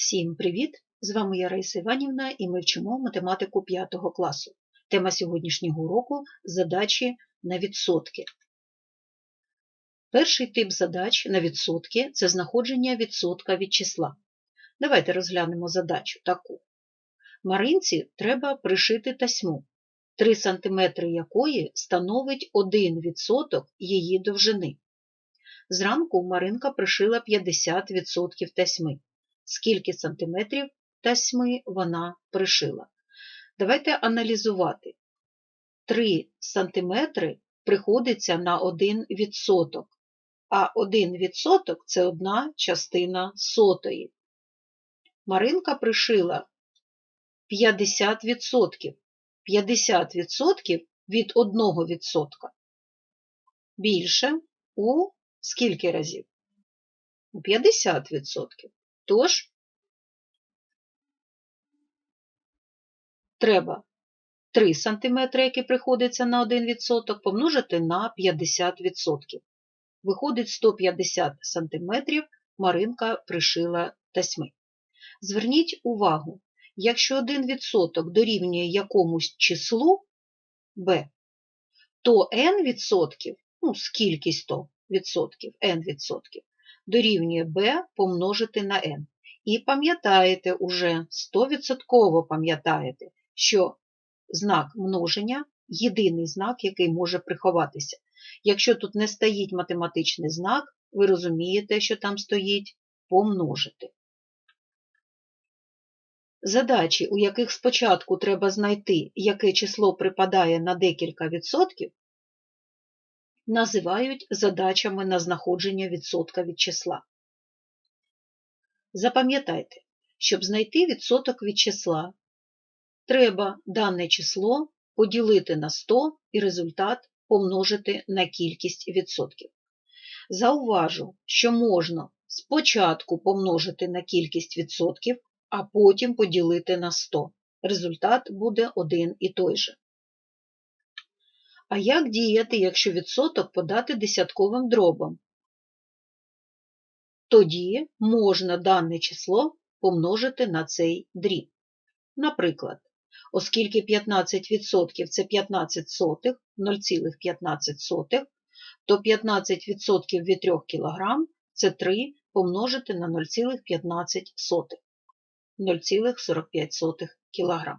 Всім привіт! З вами я Раїса Іванівна і ми вчимо математику 5 класу. Тема сьогоднішнього уроку – задачі на відсотки. Перший тип задач на відсотки – це знаходження відсотка від числа. Давайте розглянемо задачу таку. Маринці треба пришити тасьму, 3 см якої становить 1% її довжини. Зранку Маринка пришила 50% тасьми. Скільки сантиметрів тасьми вона пришила? Давайте аналізувати. 3 сантиметри приходиться на 1%, а 1% – це одна частина сотої. Маринка пришила 50%. 50% від 1% більше у скільки разів? У 50%. Тож, треба 3 см, які приходиться на 1%, помножити на 50%. Виходить 150 см Маринка пришила тасьми. Зверніть увагу, якщо 1% дорівнює якомусь числу b, то n відсотків, ну, скількись то відсотків, n відсотків, дорівнює b помножити на n. І пам'ятаєте уже, 100% пам'ятаєте, що знак множення єдиний знак, який може приховатися. Якщо тут не стоїть математичний знак, ви розумієте, що там стоїть помножити. Задачі, у яких спочатку треба знайти, яке число припадає на декілька відсотків, називають задачами на знаходження відсотка від числа. Запам'ятайте, щоб знайти відсоток від числа, треба дане число поділити на 100 і результат помножити на кількість відсотків. Зауважу, що можна спочатку помножити на кількість відсотків, а потім поділити на 100. Результат буде один і той же. А як діяти, якщо відсоток подати десятковим дробом? Тоді можна дане число помножити на цей дріб. Наприклад, оскільки 15% це 15 сотих, 0,15, то 15% від 3 кг це 3 помножити на 0,15. 0,45 кг.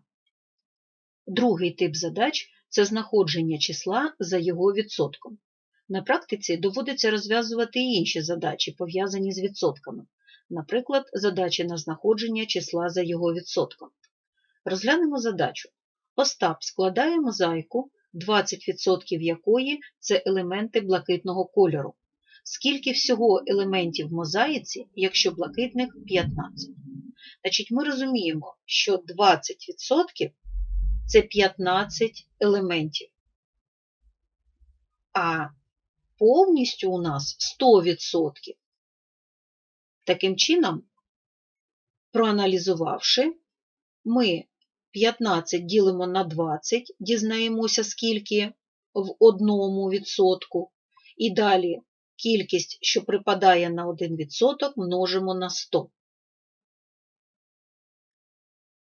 Другий тип задач це знаходження числа за його відсотком. На практиці доводиться розв'язувати і інші задачі, пов'язані з відсотками, наприклад, задачі на знаходження числа за його відсотком. Розглянемо задачу. Остап складає мозаїку, 20% якої це елементи блакитного кольору. Скільки всього елементів в мозаїці, якщо блакитних 15? Значить, ми розуміємо, що 20% це 15 елементів. А повністю у нас 100%. Таким чином, проаналізувавши, ми 15 ділимо на 20, дізнаємося, скільки в одному відсотку, і далі кількість, що припадає на 1%, множимо на 100.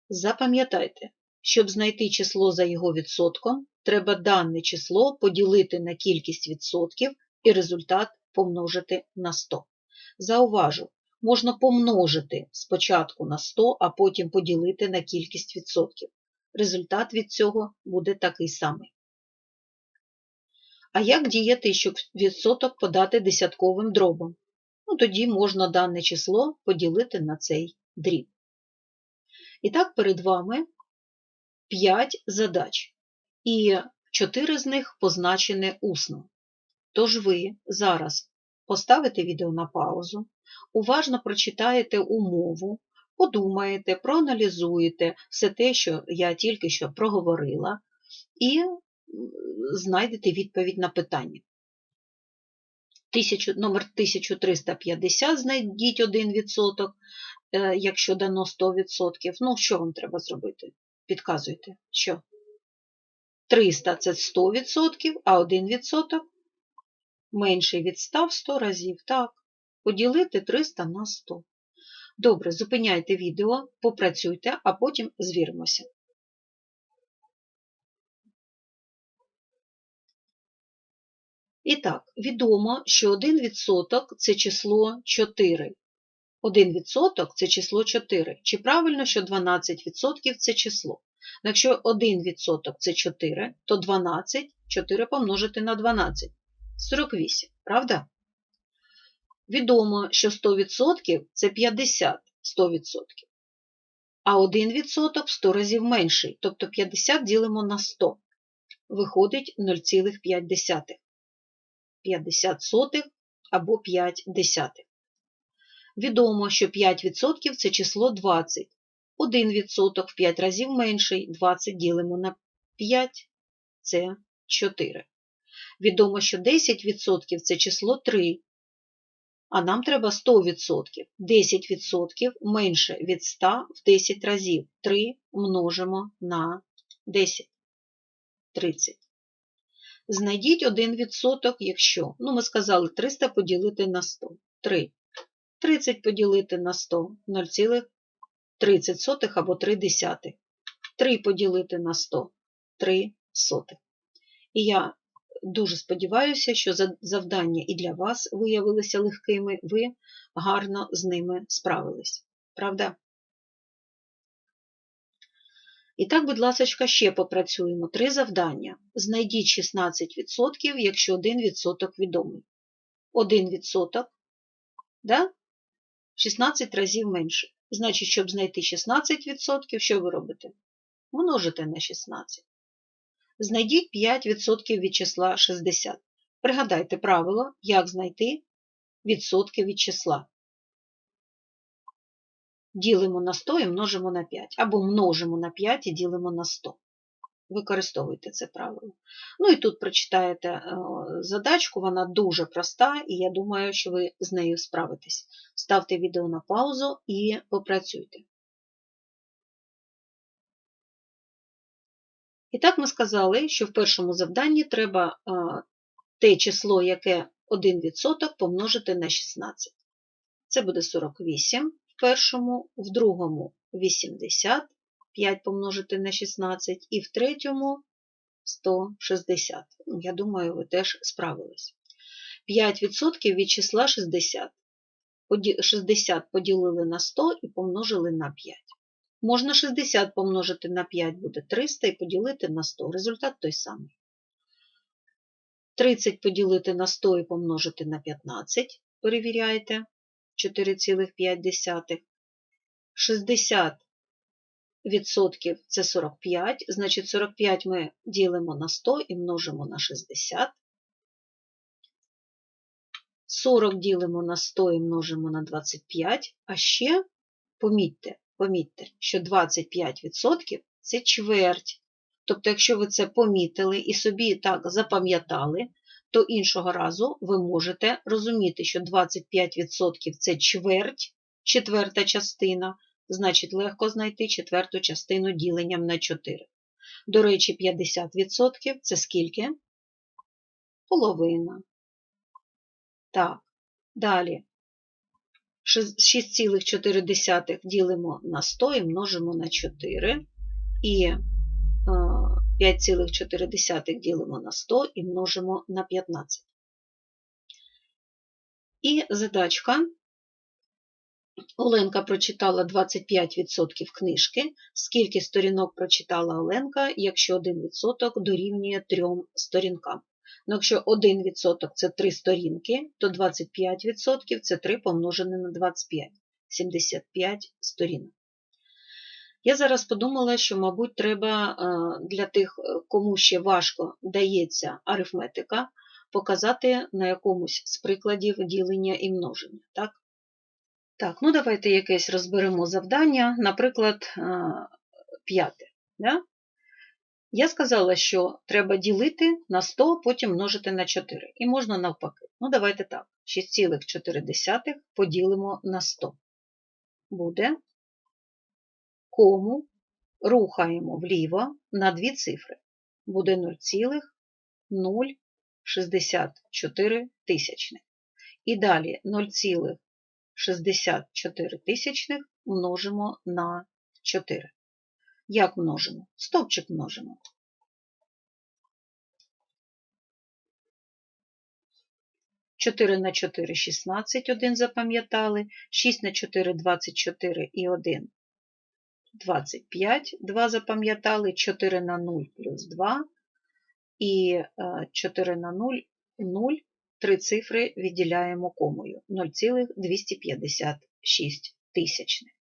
Запам'ятайте, щоб знайти число за його відсотком, треба дане число поділити на кількість відсотків і результат помножити на 100. Зауважу, можна помножити спочатку на 100, а потім поділити на кількість відсотків. Результат від цього буде такий самий. А як діяти, щоб відсоток подати десятковим дробом? Ну, Тоді можна дане число поділити на цей дріб. І так, перед вами 5 задач, і 4 з них позначені усно. Тож ви зараз поставите відео на паузу, уважно прочитаєте умову, подумаєте, проаналізуєте все те, що я тільки що проговорила, і знайдете відповідь на питання. Номер 1350 знайдіть 1%, якщо дано 100%. Ну, що вам треба зробити? Підказуйте, що 300 це 100%, а 1% менший від 100 в 100 разів. Так, поділити 300 на 100. Добре, зупиняйте відео, попрацюйте, а потім звіримося. І так, відомо, що 1% це число 4. 1% це число 4. Чи правильно, що 12% це число? Якщо 1% це 4, то 12, 4 помножити на 12. 48, правда? Відомо, що 100% це 50 100%. А 1% в 100 разів менший, тобто 50 ділимо на 100. Виходить 0,5. 50 сотих або 5 десятих. Відомо, що 5% це число 20. 1% в 5 разів менший, 20 ділимо на 5 це 4. Відомо, що 10% це число 3. А нам треба 100%. 10% менше від 100 в 10 разів. 3 множимо на 10. 30. Знайдіть 1%, якщо, ну ми сказали 300 поділити на 100. 3. 30 поділити на 100 0,30 або 3 десятих. 3 поділити на 100 3 сотих. І я дуже сподіваюся, що завдання і для вас виявилися легкими, ви гарно з ними справились. Правда? І так, будь ласка, ще попрацюємо. Три завдання. Знайдіть 16%, якщо 1% відомий. 1%, да? 16 разів менше. Значить, щоб знайти 16%, що ви робите? Множите на 16. Знайдіть 5% від числа 60. Пригадайте правило, як знайти відсотки від числа. Ділимо на 100 і множимо на 5. Або множимо на 5 і ділимо на 100. Використовуйте це правило. Ну і тут прочитаєте е, задачку, вона дуже проста, і я думаю, що ви з нею справитесь. Ставте відео на паузу і попрацюйте. І так ми сказали, що в першому завданні треба е, те число, яке 1% помножити на 16. Це буде 48 в першому, в другому 80, 5 помножити на 16, і в третьому 160. Я думаю, ви теж справились. 5% від числа 60. 60 поділили на 100 і помножили на 5. Можна 60 помножити на 5 буде 300 і поділити на 100. Результат той самий. 30 поділити на 100 і помножити на 15. Перевіряйте. 4,5. 60 відсотків це 45, значить 45 ми ділимо на 100 і множимо на 60. 40 ділимо на 100 і множимо на 25, а ще помітьте, помітьте, що 25% це чверть. Тобто, якщо ви це помітили і собі так запам'ятали, то іншого разу ви можете розуміти, що 25% це чверть, четверта частина, значить легко знайти четверту частину діленням на 4. До речі, 50% це скільки? Половина. Так, далі. 6,4 ділимо на 100 і множимо на 4. І 5,4 ділимо на 100 і множимо на 15. І задачка. Оленка прочитала 25% книжки. Скільки сторінок прочитала Оленка, якщо 1% дорівнює 3 сторінкам? Ну, Якщо 1% це 3 сторінки, то 25% це 3 помножене на 25, 75 сторінок. Я зараз подумала, що, мабуть, треба е, для тих, е, кому ще важко дається арифметика, показати на якомусь з прикладів ділення і множення. Так, Так, ну давайте якесь розберемо завдання, наприклад, е, п'яте. Да? Я сказала, що треба ділити на 100, потім множити на 4. І можна навпаки. Ну, давайте так. 6,4 поділимо на 100. Буде кому рухаємо вліво на дві цифри. Буде 0,064 тисячних. І далі 64 тисячних множимо на 4. Як множимо? Стовпчик множимо. 4 на 4 – 16, 1 запам'ятали, 6 на 4 – 24 і 1 – 25, 2 запам'ятали, 4 на 0 плюс 2 і 4 на 0 – 0, три цифри відділяємо комою 0,256 тисячних.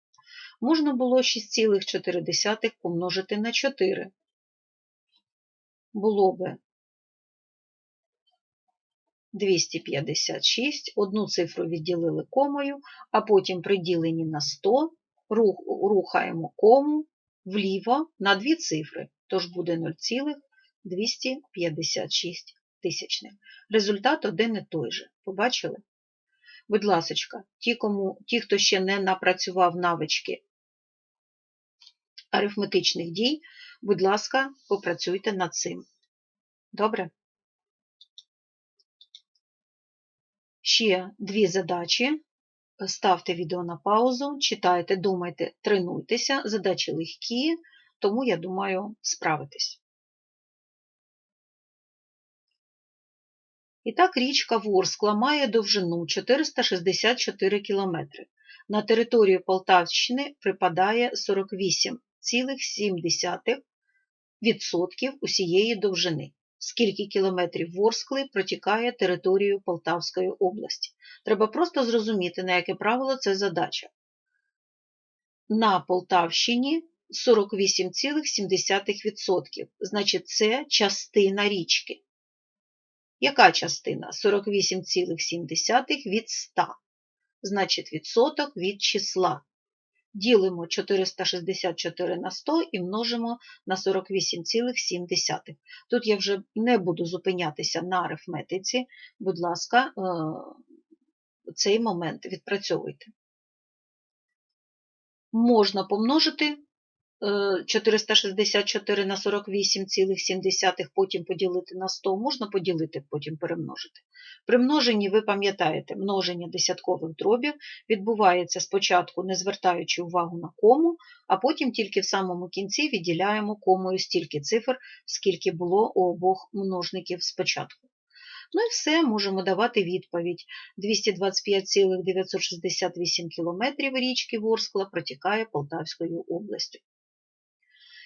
Можна було 6,4 помножити на 4. Було би 256, одну цифру відділили комою, а потім при діленні на 100 рухаємо кому вліво на дві цифри, тож буде 0,256 тисячних. Результат один і той же. Побачили? Будь ласка, ті, кому, ті, хто ще не напрацював навички арифметичних дій, будь ласка, попрацюйте над цим. Добре? Ще дві задачі. Ставте відео на паузу, читайте, думайте, тренуйтеся. Задачі легкі, тому, я думаю, справитесь. І так, річка Ворскла має довжину 464 км. На територію Полтавщини припадає 48,7% усієї довжини. Скільки кілометрів Ворскли протікає територією Полтавської області. Треба просто зрозуміти, на яке правило це задача. На Полтавщині 48,7%. Значить, це частина річки. Яка частина? 48,7 від 100. Значить, відсоток від числа. Ділимо 464 на 100 і множимо на 48,7. Тут я вже не буду зупинятися на арифметиці. Будь ласка, е, цей момент відпрацьовуйте. Можна помножити 464 на 48,7, потім поділити на 100, можна поділити, потім перемножити. При множенні, ви пам'ятаєте, множення десяткових дробів відбувається спочатку, не звертаючи увагу на кому, а потім тільки в самому кінці відділяємо комою стільки цифр, скільки було у обох множників спочатку. Ну і все, можемо давати відповідь. 225,968 км річки Ворскла протікає Полтавською областю.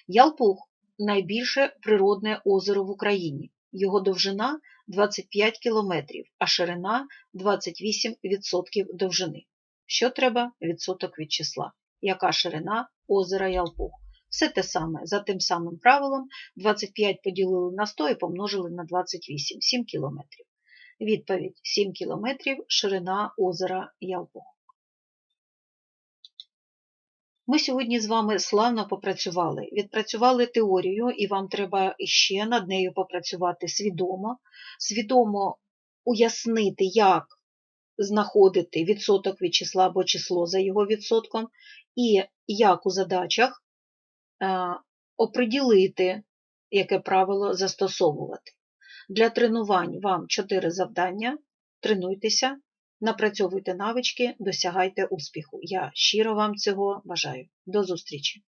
Ялпуг найбільше природне озеро в Україні. Його довжина 25 км, а ширина 28% довжини. Що треба? Відсоток від числа. Яка ширина озера Ялпуг? Все те саме, за тим самим правилом, 25 поділили на 100 і помножили на 28, 7 км. Відповідь 7 км ширина озера Ялпуг. Ми сьогодні з вами славно попрацювали. Відпрацювали теорію, і вам треба іще над нею попрацювати свідомо, свідомо уяснити, як знаходити відсоток від числа або число за його відсотком, і як у задачах е, оприділити, яке правило застосовувати. Для тренувань вам 4 завдання. Тренуйтеся. Напрацьовуйте навички, досягайте успіху. Я щиро вам цього бажаю. До зустрічі!